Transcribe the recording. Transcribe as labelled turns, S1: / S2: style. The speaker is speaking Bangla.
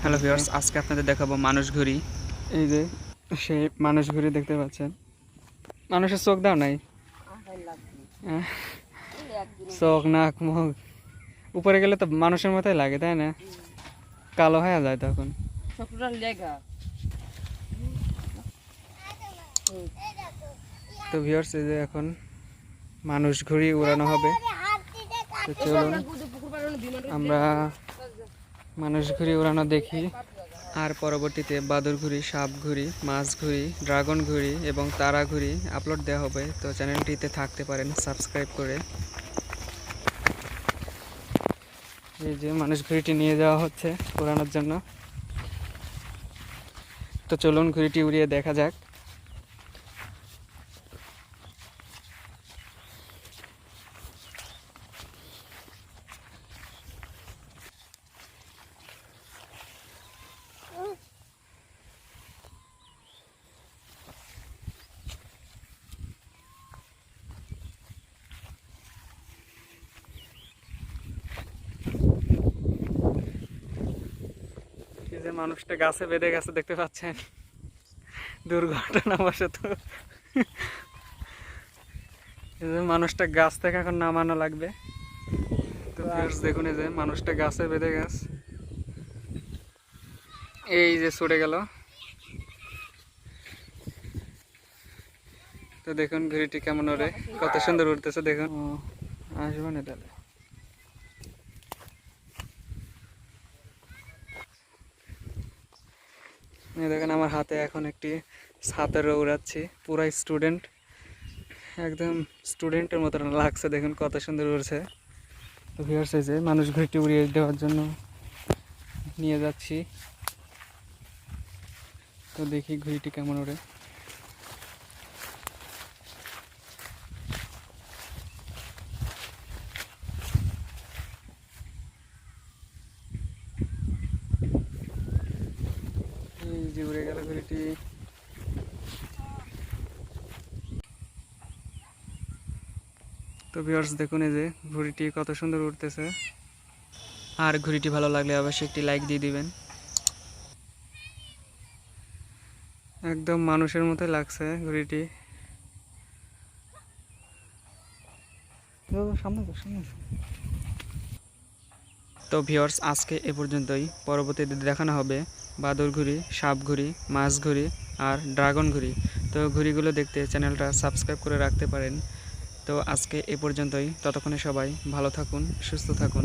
S1: হ্যালো ভিউয়ার্স আজকে আপনাদের দেখাবো মানুষ ঘুরি এই যে সেই মানুষ ঘুরি দেখতে পাচ্ছেন। মানুষের চোখ দাও নাই? আহ, চোখ নাক মুখ। উপরে গেলে তো মানুষের মতোই লাগে তাই না? কালো হয়ে যায় তখন। তো ভিউয়ার্স এই যে এখন মানুষ ঘুরি উড়ানো হবে। তো চলুন
S2: পুকুর পাড়ানো বিমান
S1: আমরা মানুষ ঘুরি উড়ানো দেখি। আর পরবর্তীতে বাদুর ঘুরি, সাপ ঘুরি, মাছ ঘুরি, ড্রাগন ঘুরি এবং তারা ঘুরি আপলোড দেওয়া হবে। তো চ্যানেলটিতে থাকতে পারেন, সাবস্ক্রাইব করে। এই যে মানুষ ঘুরিটি নিয়ে যাওয়া হচ্ছে উড়ানোর জন্য। তো চলুন ঘুরিটি উড়িয়ে দেখা যাক। যে মানুষটা গাছে বেঁধে গেছে দেখতে পাচ্ছেন? দুর্ঘটনাবশত। এই যে মানুষটা গাছ থেকে এখন নামানো লাগবে। তো দেখুন এই যে মানুষটা গাছে বেঁধে গেছ। এই যে ছুটে গেল। তো দেখুন ঘড়িটি কেমন ওরে? কত সুন্দর উঠতেছে দেখুন। আসবে না তাহলে। দেখেন আমার হাতে এখন একটি ছাতারও উড়াচ্ছি পুরাই স্টুডেন্ট একদম স্টুডেন্টের মতন লাগছে, দেখুন কত সুন্দর উড়ছে। তো ভিউয়ার্স যে মানুষ ঘুরটি উড়িয়ে দেওয়ার জন্য নিয়ে যাচ্ছি। তো দেখি ঘুড়িটি কেমন ওড়ে। এই যে উড়ে গেল ঘুড়িটি। তো ভিউয়ার্স দেখুন এই যে ঘুড়িটি কত সুন্দর উঠতেছে আর ঘুড়িটি ভালো লাগলে অবশ্যই একটি লাইক দিয়ে দিবেন। একদম মানুষের মতো লাগছে ঘুড়িটি। তো, ভিউয়ার্স আজকে এ পর্যন্তই। পরবর্তীতে দেখানো হবে। বাদর ঘুড়ি সাপ ঘুড়ি মাছ ঘুড়ি আর ড্রাগন ঘুড়ি তো ঘুড়িগুলো দেখতে চ্যানেলটা সাবস্ক্রাইব করে রাখতে পারেন। তো আজকে এ পর্যন্তই। ততক্ষণে সবাই ভালো থাকুন, সুস্থ থাকুন।